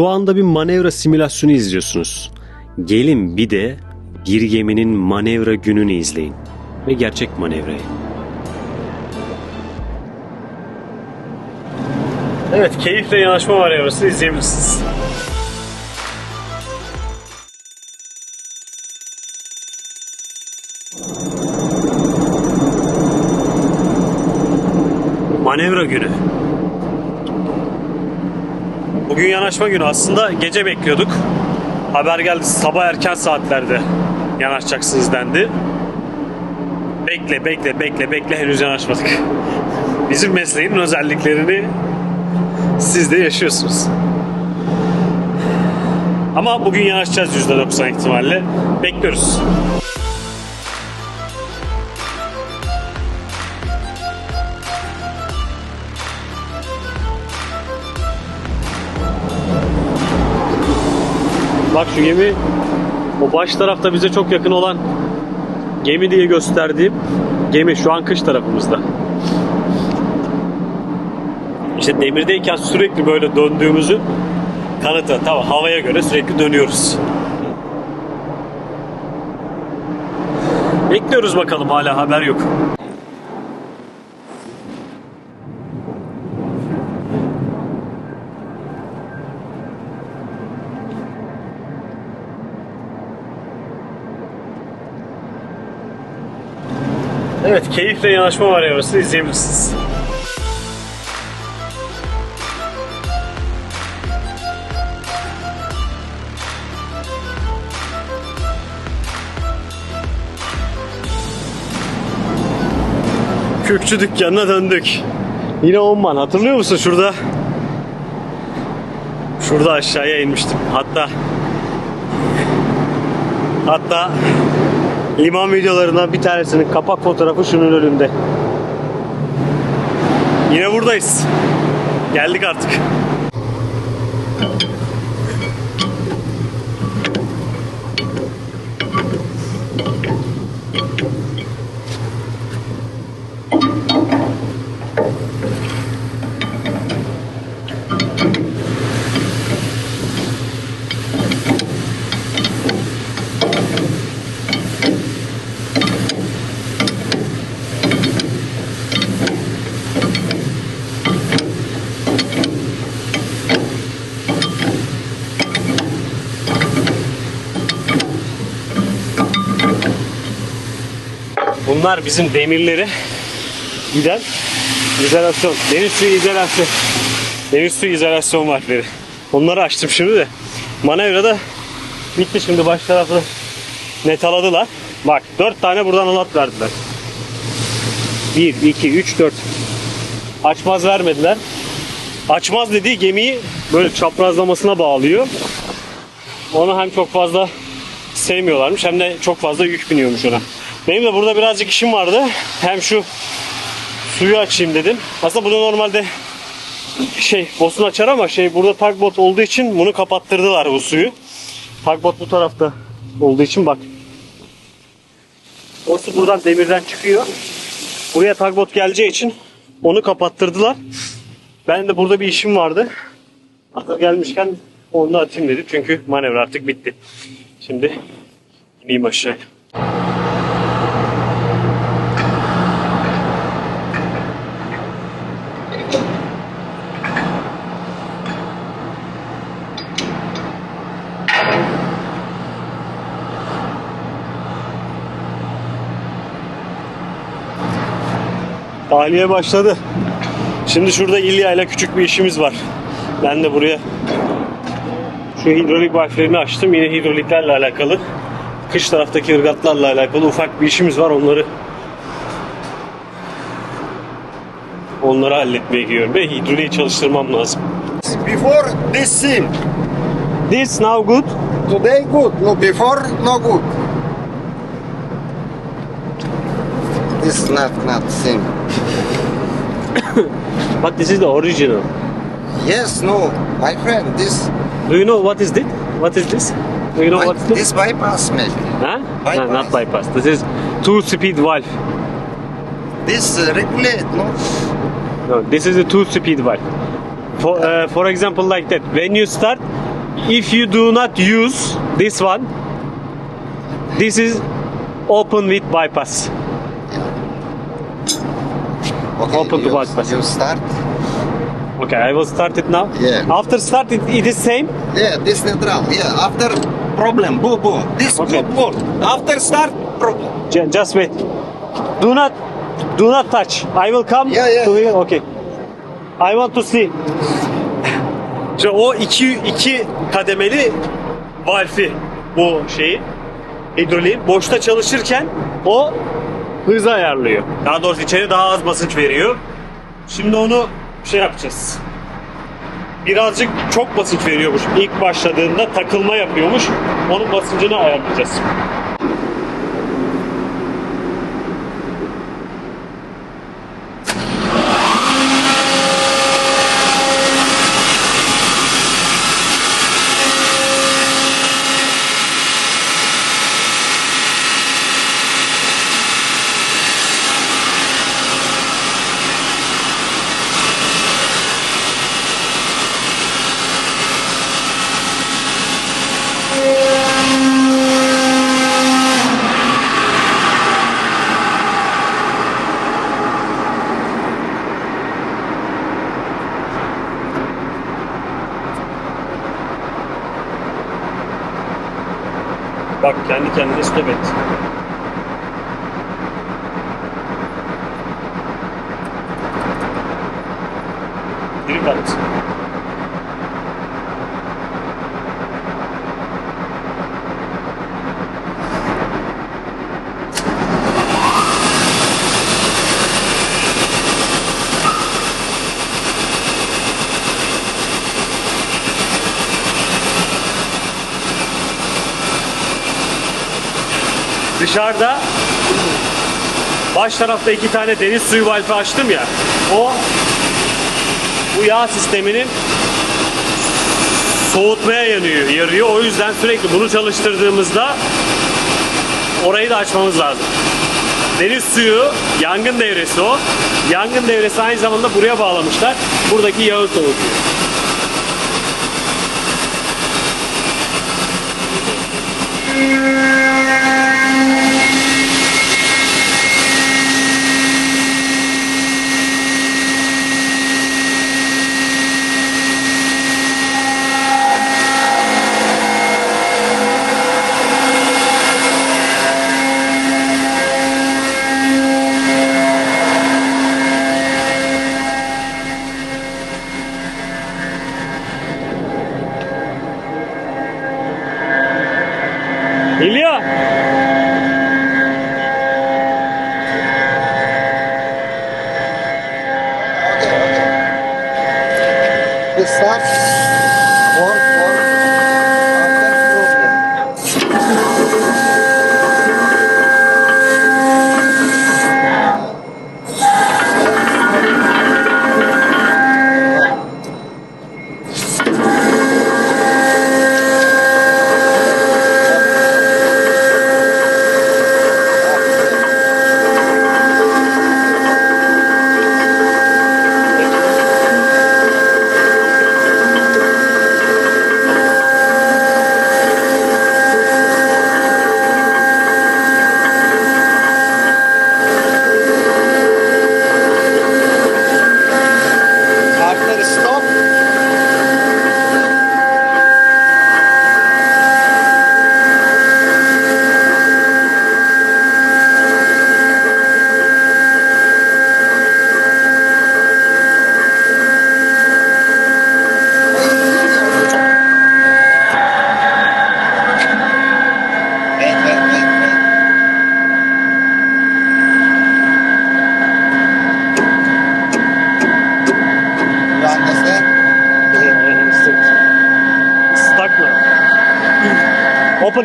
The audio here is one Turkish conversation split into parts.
Şu anda bir manevra simülasyonu izliyorsunuz. Gelin bir de bir geminin manevra gününü izleyin. Ve gerçek manevrayı. Evet, keyifle yanaşma manevrasını izleyebilirsiniz. Manevra günü. Bugün yanaşma günü. Aslında gece bekliyorduk. Haber geldi sabah erken saatlerde yanaşacaksınız dendi. Bekle bekle bekle bekle henüz yanaşmadık. Bizim mesleğin özelliklerini siz de yaşıyorsunuz. Ama bugün yanaşacağız %90 ihtimalle. Bekliyoruz. Bak şu gemi o baş tarafta bize çok yakın olan gemi diye gösterdiğim gemi şu an kış tarafımızda. İşte demirdeyken sürekli böyle döndüğümüzün kanıtı. Tamam havaya göre sürekli dönüyoruz. Bekliyoruz bakalım hala haber yok. Evet, keyifle yanaşma var yarısı izleyebilirsiniz. Kökçü dükkanına döndük. Yine Omman hatırlıyor musun şurada? Şurada aşağıya inmiştim. Hatta hatta liman videolarından bir tanesinin kapak fotoğrafı şunun önünde. Yine buradayız. Geldik artık. Bunlar bizim demirleri giden izolasyon. Deniz suyu izolasyon. Deniz suyu izolasyon valfleri. Onları açtım şimdi de. Manevrada bitti şimdi baş tarafı netaladılar. Bak 4 tane buradan halat verdiler. 1, 2, 3, 4. Açmaz vermediler. Açmaz dediği gemiyi böyle çaprazlamasına bağlıyor. Onu hem çok fazla sevmiyorlarmış hem de çok fazla yük biniyormuş ona. Benim de burada birazcık işim vardı. Hem şu suyu açayım dedim. Aslında bunu normalde şey bosun açar ama şey burada tugboat olduğu için bunu kapattırdılar bu suyu. Tugboat bu tarafta olduğu için bak. O su buradan demirden çıkıyor. Buraya tugboat geleceği için onu kapattırdılar. Ben de burada bir işim vardı. Hazır gelmişken onu da atayım dedim. Çünkü manevra artık bitti. Şimdi ineyim aşağıya. Tahliye başladı. Şimdi şurada İlya ile küçük bir işimiz var. Ben de buraya şu hidrolik valflerini açtım. Yine hidroliklerle alakalı. Kış taraftaki ırgatlarla alakalı ufak bir işimiz var. Onları onları halletmeye gidiyorum. Ve hidroliği çalıştırmam lazım. Before this sim. This now good. Today good. No, before no good. This not not sim. But this is the original. Yes, no, my friend. This Do you know what is this? What is this? Do you know by- this? this bypass maybe. Huh? bypass. No, not bypass. This is two speed valve. This uh, regulate no. No, this is a two speed valve. For uh, for example, like that, when you start, if you do not use this one, this is open with bypass. Okay, Open to bypass. You start. Okay, I will start it now. Yeah. After start, it, it is same. Yeah, this neutral. Yeah, after problem, boo boo. This Okay. boo boo. After start, problem. Ju- Just wait. Do not, do not touch. I will come Yeah, yeah. to here. Okay. I want to see. İşte o iki, iki kademeli valfi bu şeyi hidroliğin boşta çalışırken o hızı ayarlıyor. Daha doğrusu içeri daha az basınç veriyor. Şimdi onu şey yapacağız. Birazcık çok basınç veriyormuş. İlk başladığında takılma yapıyormuş. Onun basıncını ayarlayacağız. Bak kendi kendine stop et. Geri kat. Dışarıda baş tarafta iki tane deniz suyu valfi açtım ya. O bu yağ sisteminin soğutmaya yanıyor, yarıyor. O yüzden sürekli bunu çalıştırdığımızda orayı da açmamız lazım. Deniz suyu yangın devresi o. Yangın devresi aynı zamanda buraya bağlamışlar. Buradaki yağı soğutuyor. İlya!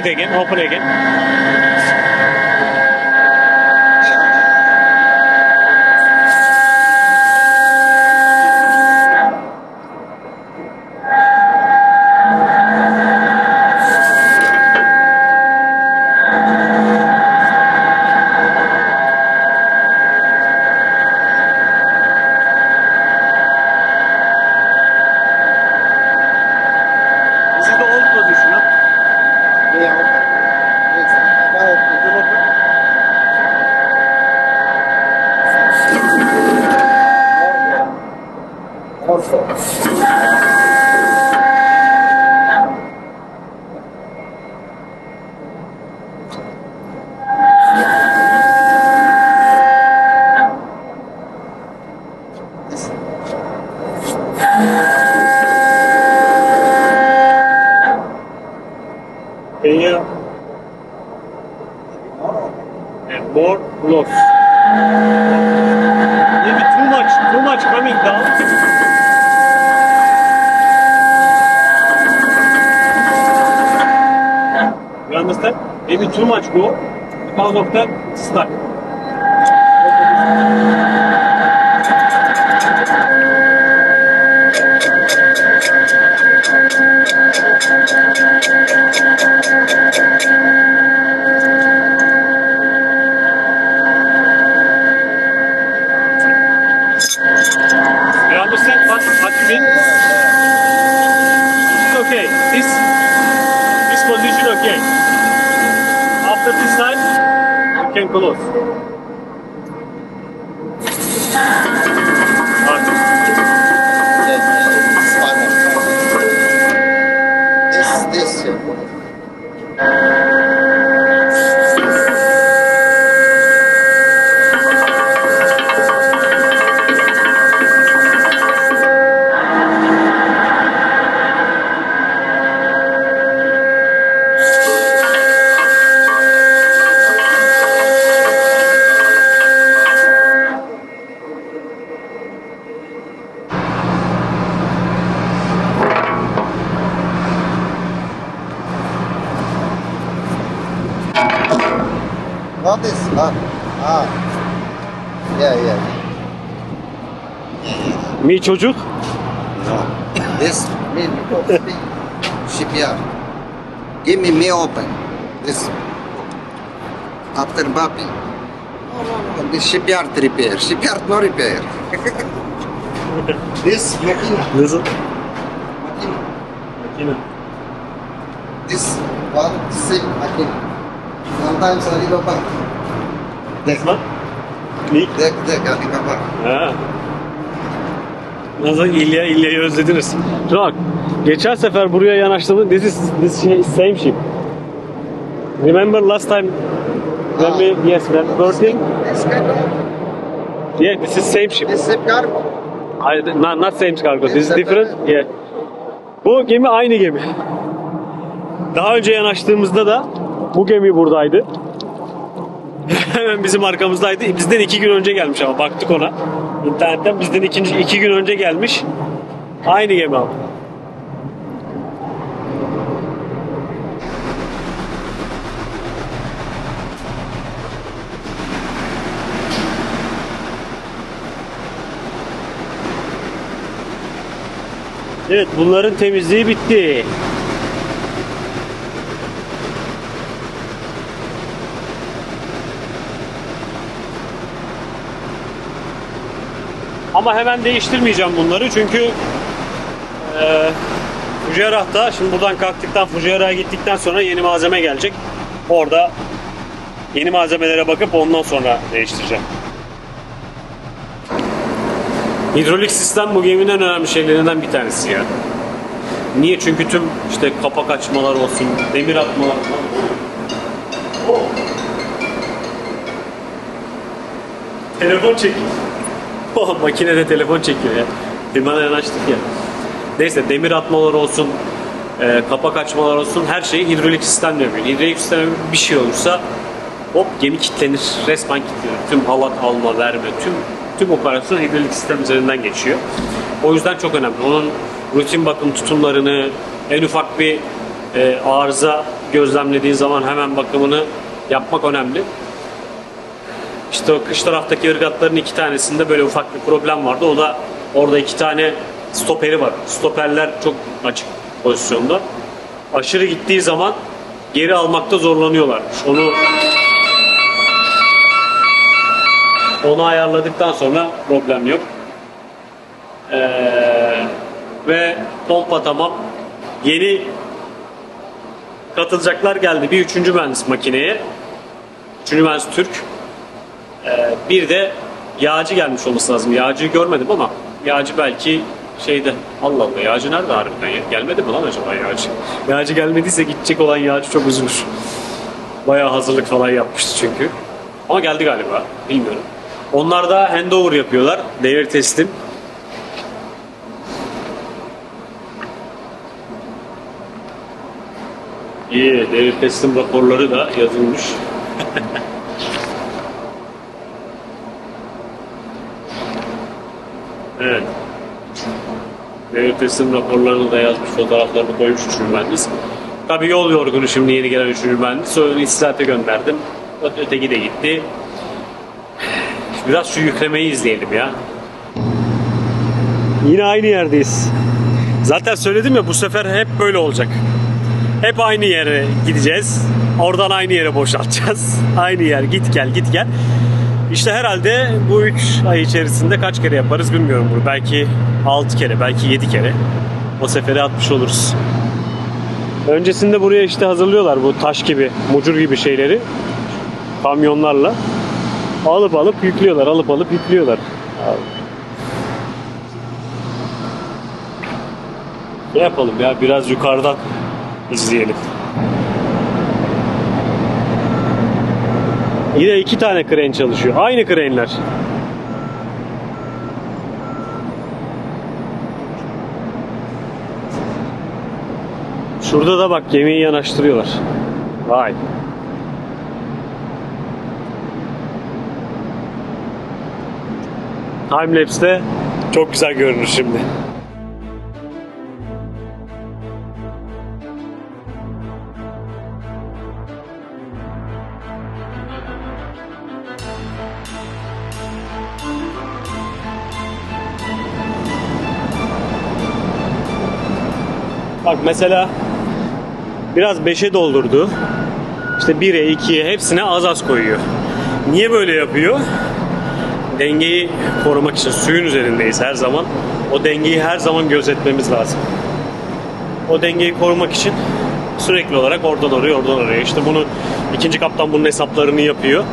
Now. Open it again, open it はい acontecer. Yeah yeah. Mi çocuk? no. This me me shipyard. Give me me open. This. After Bapi no no no. This shipyard repair. Shipyard no repair. This makina. Nasıl? makina. Yine. this one same makina. Sometimes Alibaba dek Nasıl? Mi? dek dek Alibaba Ha. Nasıl İlya İlya'yı özlediniz. Bak. Geçen sefer buraya yanaştığımda this is this şey- same ship. Remember last time when we yes when birthing? this of Yeah, this is same ship. this ship cargo Hayır, not, not same cargo. This is different. Yeah. Bu gemi aynı gemi. Daha önce yanaştığımızda da bu gemi buradaydı. Hemen bizim arkamızdaydı. Bizden iki gün önce gelmiş ama baktık ona. İnternetten bizden ikinci, iki gün önce gelmiş. Aynı gemi abi. Evet bunların temizliği bitti. Ama hemen değiştirmeyeceğim bunları çünkü eee Fujairah'ta şimdi buradan kalktıktan Fujairah'a gittikten sonra yeni malzeme gelecek. Orada yeni malzemelere bakıp ondan sonra değiştireceğim. Hidrolik sistem bu geminin en önemli şeylerinden bir tanesi ya. Niye? Çünkü tüm işte kapak açmalar olsun, demir atmalar. Oh. Telefon çekiyor. Oh, makinede telefon çekiyor ya. Limana yanaştık ya. Neyse demir atmalar olsun, e, kapak açmalar olsun her şeyi hidrolik sistemle yapıyor. Hidrolik sistemle bir şey olursa hop gemi kilitlenir. Resmen kilitlenir. Tüm halat alma, verme, tüm tüm operasyon hidrolik sistem üzerinden geçiyor. O yüzden çok önemli. Onun rutin bakım tutumlarını, en ufak bir e, arıza gözlemlediğin zaman hemen bakımını yapmak önemli. İşte o kış taraftaki ırgatların iki tanesinde böyle ufak bir problem vardı. O da orada iki tane stoperi var. Stoperler çok açık pozisyonda. Aşırı gittiği zaman geri almakta zorlanıyorlarmış. Onu onu ayarladıktan sonra problem yok. Ee, ve pompa tamam. Yeni katılacaklar geldi. Bir üçüncü mühendis makineye. Üçüncü mühendis Türk. Ee, bir de yağcı gelmiş olması lazım. Yağcıyı görmedim ama yağcı belki şeyde Allah Allah yağcı nerede harbiden ya? Gelmedi mi lan acaba yağcı? Yağcı gelmediyse gidecek olan yağcı çok üzülür. Bayağı hazırlık falan yapmıştı çünkü. Ama geldi galiba. Bilmiyorum. Onlar da handover yapıyorlar. Devir teslim. İyi. Devir teslim raporları da yazılmış. Teslim raporlarını da yazmış, fotoğraflarını koymuş üçüncü mühendis. Tabii yol yorgunu şimdi yeni gelen üçüncü mühendis. Sonra istihate gönderdim. Öteki de gitti. Biraz şu yüklemeyi izleyelim ya. Yine aynı yerdeyiz. Zaten söyledim ya bu sefer hep böyle olacak. Hep aynı yere gideceğiz. Oradan aynı yere boşaltacağız. Aynı yer git gel git gel. İşte herhalde bu 3 ay içerisinde kaç kere yaparız bilmiyorum bunu. Belki 6 kere, belki 7 kere. O seferi atmış oluruz. Öncesinde buraya işte hazırlıyorlar bu taş gibi, mucur gibi şeyleri. Kamyonlarla. Alıp alıp yüklüyorlar, alıp alıp yüklüyorlar. Ne yapalım ya biraz yukarıdan izleyelim. Yine iki tane kren çalışıyor. Aynı krenler. Şurada da bak gemiyi yanaştırıyorlar. Vay. Timelapse'de çok güzel görünür şimdi. Bak mesela biraz 5'e doldurdu. İşte 1'e, 2'ye hepsine az az koyuyor. Niye böyle yapıyor? Dengeyi korumak için suyun üzerindeyiz her zaman. O dengeyi her zaman gözetmemiz lazım. O dengeyi korumak için sürekli olarak oradan oraya, oradan oraya. İşte bunu ikinci kaptan bunun hesaplarını yapıyor.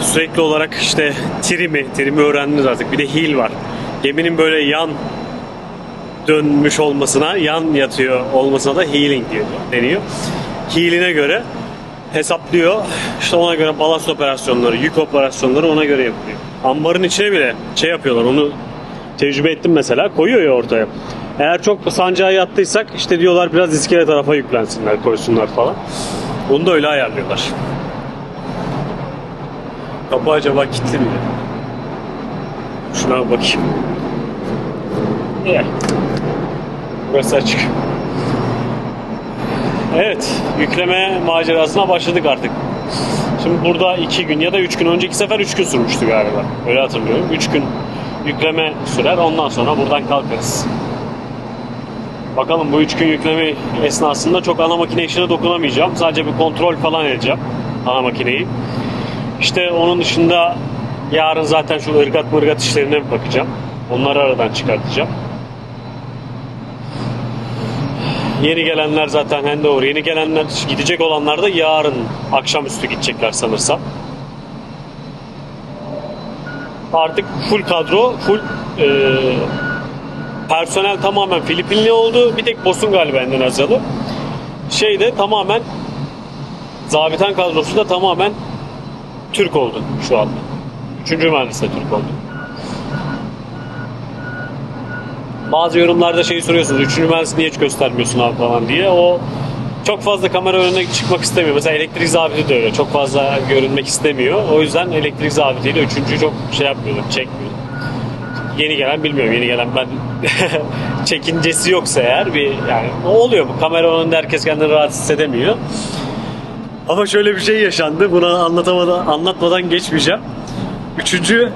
Sürekli olarak işte trimi, trimi öğrendiniz artık. Bir de heel var. Geminin böyle yan dönmüş olmasına, yan yatıyor olmasına da healing diyor, deniyor. Healing'e göre hesaplıyor. İşte ona göre balast operasyonları, yük operasyonları ona göre yapıyor. Ambarın içine bile şey yapıyorlar. Onu tecrübe ettim mesela. Koyuyor ya ortaya. Eğer çok sancağa yattıysak işte diyorlar biraz iskele tarafa yüklensinler, koysunlar falan. Onu da öyle ayarlıyorlar. Kapı acaba kilitli mi? Şuna bakayım. Yeah. Burası açık. Evet, yükleme macerasına başladık artık. Şimdi burada iki gün ya da üç gün önceki sefer üç gün sürmüştü galiba. Öyle hatırlıyorum. Üç gün yükleme sürer. Ondan sonra buradan kalkarız. Bakalım bu üç gün yükleme esnasında çok ana makine işine dokunamayacağım. Sadece bir kontrol falan edeceğim ana makineyi. İşte onun dışında yarın zaten şu ırgat mırgat işlerine bakacağım. Onları aradan çıkartacağım. Yeni gelenler zaten handover. Yeni gelenler gidecek olanlar da yarın akşamüstü gidecekler sanırsam. Artık full kadro, full e, personel tamamen Filipinli oldu. Bir tek Bosun galiba Endonezyalı. Şey de tamamen zabitan kadrosu da tamamen Türk oldu şu anda. Üçüncü mühendis de Türk oldu. Bazı yorumlarda şeyi soruyorsunuz. Üçüncü mühendis niye hiç göstermiyorsun abi falan diye. O çok fazla kamera önüne çıkmak istemiyor. Mesela elektrik zabiti de öyle. Çok fazla görünmek istemiyor. O yüzden elektrik zabitiyle üçüncüyü çok şey yapmıyordum, çekmiyordum. Yeni gelen bilmiyorum. Yeni gelen ben çekincesi yoksa eğer bir yani oluyor bu. Kamera önünde herkes kendini rahat hissedemiyor. Ama şöyle bir şey yaşandı. Bunu anlatamadan, anlatmadan geçmeyeceğim. Üçüncü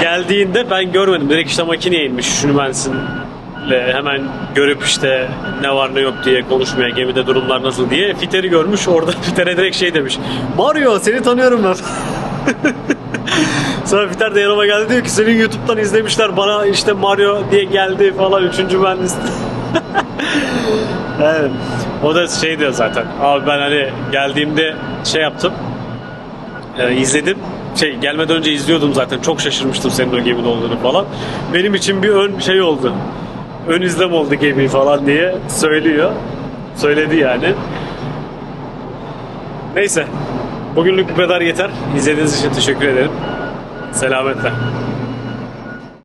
geldiğinde ben görmedim. Direkt işte makineye inmiş. Bensinle hemen görüp işte ne var ne yok diye konuşmaya gemide durumlar nasıl diye. Fiter'i görmüş. Orada Fiter'e direkt şey demiş. Mario seni tanıyorum ben. Sonra Fiter de yanıma geldi diyor ki senin YouTube'dan izlemişler bana işte Mario diye geldi falan üçüncü mühendis. evet. O da şey diyor zaten. Abi ben hani geldiğimde şey yaptım. e, izledim. Şey gelmeden önce izliyordum zaten. Çok şaşırmıştım senin o gemide olduğunu falan. Benim için bir ön şey oldu. Ön izlem oldu gemi falan diye söylüyor. Söyledi yani. Neyse. Bugünlük bu kadar yeter. İzlediğiniz için teşekkür ederim. Selametle.